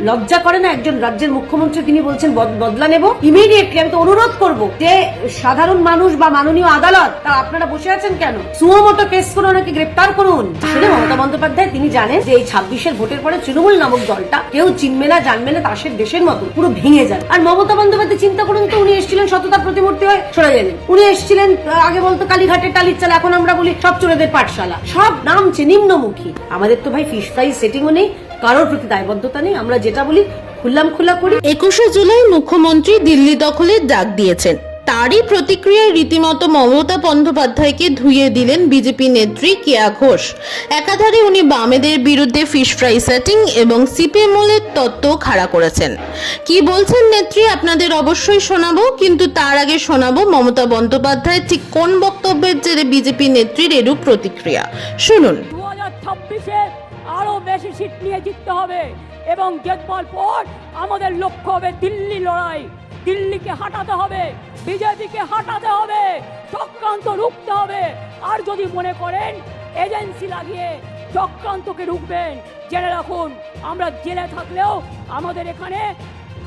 লজ্জা করে না একজন রাজ্যের মুখ্যমন্ত্রী তিনি বলছেন, বদ- বদলা নেব? ইমিডিয়েটলি আমি তো অনুরোধ করব যে, সাধারণ মানুষ বা মাননীয় আদালত তা আপনারা বসে আছেন কেন? সুমোটো কেস করে ওনাকে গ্রেপ্তার করুন। আসলে মমতা বন্দ্যোপাধ্যায়, তিনি জানেন যে এই ছাব্বিশের ভোটের পরে তৃণমূল নামক দলটা কেউ চিনবে না, জানবে না, তাসের দেশের মতো, পুরো ভেঙে যাবে আর মমতা বন্দ্যোপাধ্যায়, চিন্তা করুন তো, উনি এসেছিলেন সততার প্রতিমূর্তি হয়ে সরে গেলেন। উনি এসেছিলেন আগে বলতো কালীঘাটের টালির চালা, এখন আমরা বলি সব চোরেদের পাঠশালা। সব নামছে নিম্নমুখী। আমাদের তো ভাই ফিশ ফ্রাই সেটিংও নেই কারোর প্রতি দায়বদ্ধতা নেই আমরা যেটা বলি খুললাম খোলা করি। একুশে জুলাই মুখ্যমন্ত্রী দিল্লি দখলের ডাক দিয়েছেন। তারই প্রতিক্রিয়ায় রীতিমতো মমতা বন্দ্যোপাধ্যায়কে ধুয়ে দিলেন বিজেপি নেত্রী কেয়া ঘোষ। একাধারে উনি বামেদের বিরুদ্ধে ফিশ ফ্রাই সেটিং এবং সিপিএমএলের তত্ত্ব খাড়া করেছেন। কি বলছেন নেত্রী? আপনাদের অবশ্যই শোনাবো কিন্তু তার আগে শোনাবো মমতা বন্দ্যোপাধ্যায় ঠিক কোন বক্তব্যের জেরে বিজেপি নেত্রীর এরূপ প্রতিক্রিয়া। শুনুন। দু বেশি সিট নিয়ে জিততে হবে এবং জেতবার পর আমাদের লক্ষ্য হবে দিল্লি লড়াই। দিল্লিকে হাঁটাতে হবে, বিজেপিকে হাঁটাতে হবে, চক্রান্ত রুখতে হবে। আর যদি মনে করেন, এজেন্সি লাগিয়ে চক্রান্তকে রুখবেন, জেনে রাখুন, আমরা জেলে থাকলেও আমাদের এখানে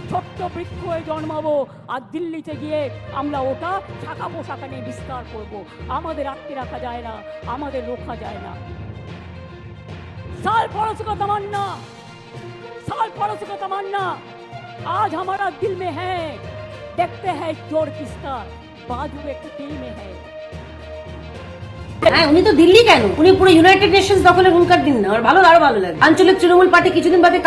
ছোট্ট বৃক্ষ হয়ে জন্মাবো। আর দিল্লিতে গিয়ে আমরা ওটা শাখা পোশাকা নিয়ে বিস্তার করব। আমাদের আটকে রাখা যায় না, আমাদের রোখা যায় না। साल पड़ोस का तमन्ना। साल पड़ोस का तमन्ना। आज हमारा दिल में है। देखते हैं जोड़ किसका बाजू एक दिल में है। হ্যাঁ তৃণমূল আমেরিকার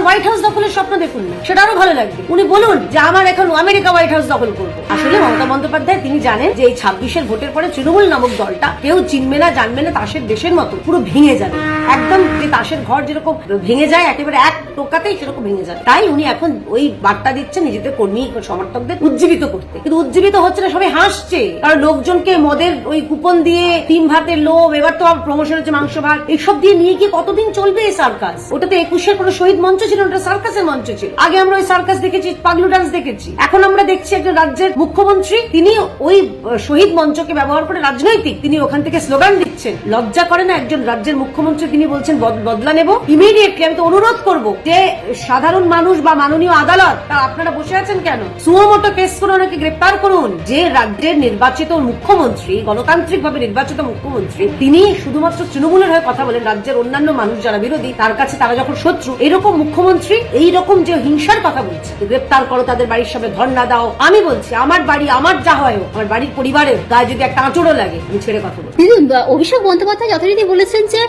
হোয়াইট হাউস দখলের স্বপ্ন দেখুন না। সেটা আরও ভালো লাগবে। উনি বলুন যে, আমার এখন আমেরিকা হোয়াইট হাউস দখল করব। আসলে মমতা বন্দ্যোপাধ্যায়, তিনি জানেন যে এই ছাব্বিশের ভোটের পরে তৃণমূল নামক দলটা কেউ চিনবে না, জানবে না, তাসের দেশের মতো পুরো ভেঙে যাবে। একদম তাসের ঘর যেরকম ভেঙে যায়, একেবারে এক টোকাতেই সেরকম ভেঙে যায়। তাই উনি এখন ওই বার্তা দিচ্ছেন নিজেদের কর্মী, সমর্থকদের উজ্জীবিত করতে। কিন্তু উজ্জীবিত হচ্ছে না, সবাই হাসছে। কারণ লোকজনকে মদের ওই কুপন দিয়ে, তিন ভাতের লোভ, এবার তো প্রমোশন হচ্ছে মাংস, ভাত, এইসব দিয়ে নিয়ে গিয়ে কতদিন চলবে এই সার্কাস ওটা তো একুশের কোনো শহীদ মঞ্চ ছিল ওটা সার্কাসের মঞ্চ ছিল। আগে আমরা ওই সার্কাস দেখেছি, পাগলু ডান্স দেখেছি। এখন আমরা দেখছি একজন রাজ্যের মুখ্যমন্ত্রী, তিনি ওই শহীদ মঞ্চকে ব্যবহার করে রাজনৈতিক, তিনি ওখান থেকে স্লোগান দিচ্ছেন। লজ্জা করে না একজন রাজ্যের মুখ্যমন্ত্রী, তিনি বলছেন বদলা নেব। ইমিডিয়েটলি আমি তো অনুরোধ করব যে সাধারণ মানুষ বা মাননীয় আদালত তা আপনারা বসে আছেন কেন? সুমোটো কেস করে ওনাকে গ্রেপ্তার করুন। যে রাজ্যের নির্বাচিত মুখ্যমন্ত্রী গণতান্ত্রিক ভাবে নির্বাচিত মুখ্যমন্ত্রী, তিনি শুধুমাত্র তৃণমূলের হয়ে কথা বলেন, রাজ্যের অন্যান্য মানুষ যারা বিরোধী, তার কাছে তারা যখন শত্রু, এরকম মুখ্যমন্ত্রী এই রকম যে হিংসার কথা বলছে গ্রেপ্তার করো, তাদের বাড়ির সামনে ধর্ণা দাও। আমি বলছি, আমার বাড়ি, আমার যা হয় আমার বাড়ির পরিবারের গায়ে যদি একটা আঁচড়ও লাগে, আমি ছেড়ে কথা দিদি অভিষেক বন্দ্যোপাধ্যায় যথারীতি বলেছেন যে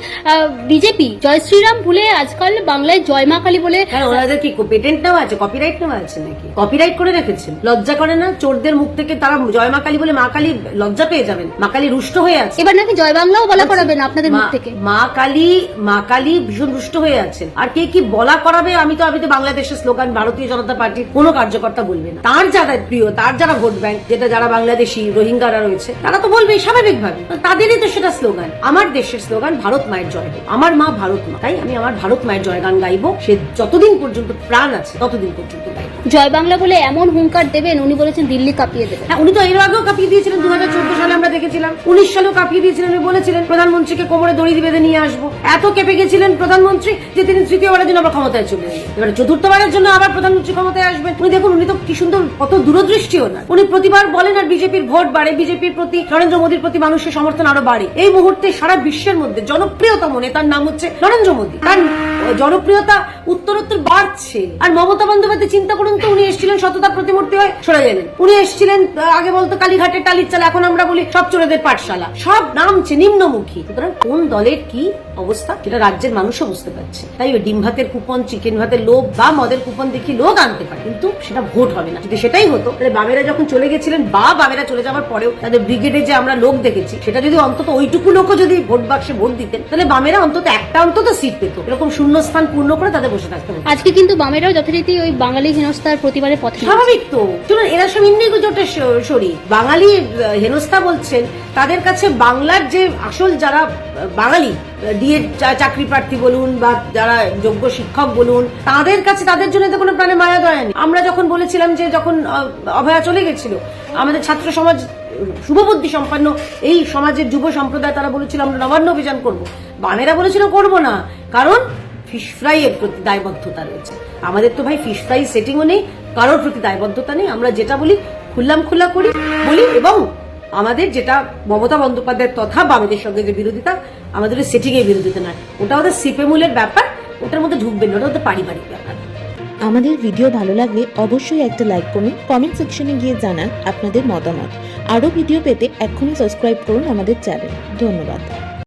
বিজেপি, জয় শ্রীরাম ভুলে আজকাল বাংলায় জয় মা কালী বলে হ্যাঁ ওনাদের কি পেটেন্ট নেওয়া আছে? কপিরাইট নেওয়া আছে নাকি? কপিরাইট করে রেখেছেন। লজ্জা করে না? চোরদের মুখ থেকে তারা জয় মা কালী বলে মা কালী লজ্জা পেয়ে যাবেন। মা কালী রুষ্ট হয়ে আছে। এবার নাকি জয় বাংলাও বলা করাবেন আপনাদের মুখ থেকে? মা কালী মা কালী ভীষণ রুষ্ট হয়ে আছেন। আর কে কি বলা করাবে আমি তো আমি তো বাংলাদেশের স্লোগান ভারতীয় জনতা পার্টির কোনো কার্যকর্তা বলবে না। তার যারা প্রিয় তার যারা ভোট ব্যাংক যেটা যারা বাংলাদেশি রোহিঙ্গারা রয়েছে তারা তো বলবেই স্বাভাবিকভাবে। তাদেরই তো সেটা স্লোগান। আমার দেশের স্লোগান ভারত মায়ের জয় আমার মা ভারত মা। তাই আমি আমার ভারত মায়ের জয়গান গাইব। সে যতদিন পর্যন্ত প্রাণ আছে ততদিন পর্যন্ত জয় বাংলা বলে এমন হুঙ্কার দেবেন, উনি বলেছেন দিল্লি কাঁপিয়ে দেবেন। হ্যাঁ উনি তো এর আগেও কাঁপিয়ে দিয়েছিলেন দু হাজার চোদ্দ সালে আমরা দেখেছিলাম। উনিশ সালেও কাঁপিয়ে দিয়েছিলেন, উনি বলেছিলেন, প্রধানমন্ত্রীকে কোমরে দড়ি বেঁধে নিয়ে আসব। এত কেঁপে গেছিলেন প্রধানমন্ত্রী যে তিনি তৃতীয়বারের জন্য আবার ক্ষমতায় চলে এবারে চতুর্থবারের জন্য আবার প্রধানমন্ত্রী ক্ষমতায় আসবেন। উনি দেখুন, উনি তো কি সুন্দর, কত দূরদৃষ্টিও না। উনি প্রতিবার বলেন আর বিজেপির ভোট বাড়ে, বিজেপির প্রতি, নরেন্দ্র মোদীর প্রতি মানুষের সমর্থন আরও বাড়ে। এই মুহূর্তে সারা বিশ্বের মধ্যে জনপ্রিয়তম নেতার নাম হচ্ছে নরেন্দ্র মোদী। তার জনপ্রিয়তা উত্তরোত্তর বাড়ছে। আর মমতা বন্দ্যোপাধ্যায় চিন্তা করুন তো উনি এসেছিলেন সততার প্রতিমূর্তি হয়ে সরে গেলেন। উনি এসেছিলেন আগে বলতো কালীঘাটের টালির চাল, এখন আমরা বলি সব চোরেদের পাঠশালা। সব নামছে নিম্নমুখী। সুতরাং কোন দলের কি অবস্থা সেটা রাজ্যের মানুষও বুঝতে পারছে। তাই ওই ডিম ভাতের কুপন, চিকেন ভাতের লোভ বা মদের কুপন দেখি লোক আনতে পারে, কিন্তু সেটা ভোট হবে না। যদি সেটাই হতো, তাহলে বামেরা যখন চলে গেছিলেন বা বামেরা চলে যাওয়ার পরেও তাদের ব্রিগেডে যে আমরা লোক দেখেছি, সেটা যদি অন্তত ওইটুকু লোকও যদি ভোট বাক্সে ভোট দিতেন, তাহলে বামেরা অন্তত একটা অন্তত সিট পেত। এরকম শূন্যস্থান পূর্ণ করে তাদের বসে থাকতে আজকে কিন্তু বামেরাও যথারীতি ওই বাঙালি হেনস্থার প্রতিবারের পথে স্বাভাবিক তো। চলুন এরা সব ইন্ডিগো জোটের শরীর বাঙালি আহ, হেনস্থা বলছেন তাদের কাছে বাংলার যে আসল যারা বাঙালি ডিএ চাকরি প্রার্থী বলুন বা যারা যোগ্য শিক্ষক বলুন তাদের কাছে তাদের জন্য তো কোনো প্রাণে মায়া দয়া নেই। আমরা যখন বলেছিলাম যে যখন অভয়া চলে গেছিল আমাদের ছাত্র সমাজ শুভবুদ্ধি সম্পন্ন এই সমাজের যুব সম্প্রদায় তারা বলেছিল আমরা নবান্ন অভিযান করব। বামেরা বলেছিল করব না। কারণ ফিশ ফ্রাই এর প্রতি দায়বদ্ধতা রয়েছে। আমাদের তো ভাই ফিশ ফ্রাই সেটিংও নেই, কারোর প্রতি দায়বদ্ধতা নেই। আমরা যেটা বলি, খুললাম খোলা করি, বলি এবং আমাদের যেটা মমতা বন্দ্যোপাধ্যায়ের তথা বামেদের সঙ্গে যে বিরোধিতা, আমাদের সেটিং এর বিরোধিতা নয়। ওটা ওদের সিপেমুলের ব্যাপার, ওটার মধ্যে ঢুকবেন না, ওটা ওদের পারিবারিক ব্যাপার। আমাদের ভিডিও ভালো লাগলে অবশ্যই একটা লাইক করুন, কমেন্ট সেকশনে গিয়ে জানান আপনাদের মতামত। আরও ভিডিও পেতে এখনই সাবস্ক্রাইব করুন আমাদের চ্যানেল। ধন্যবাদ।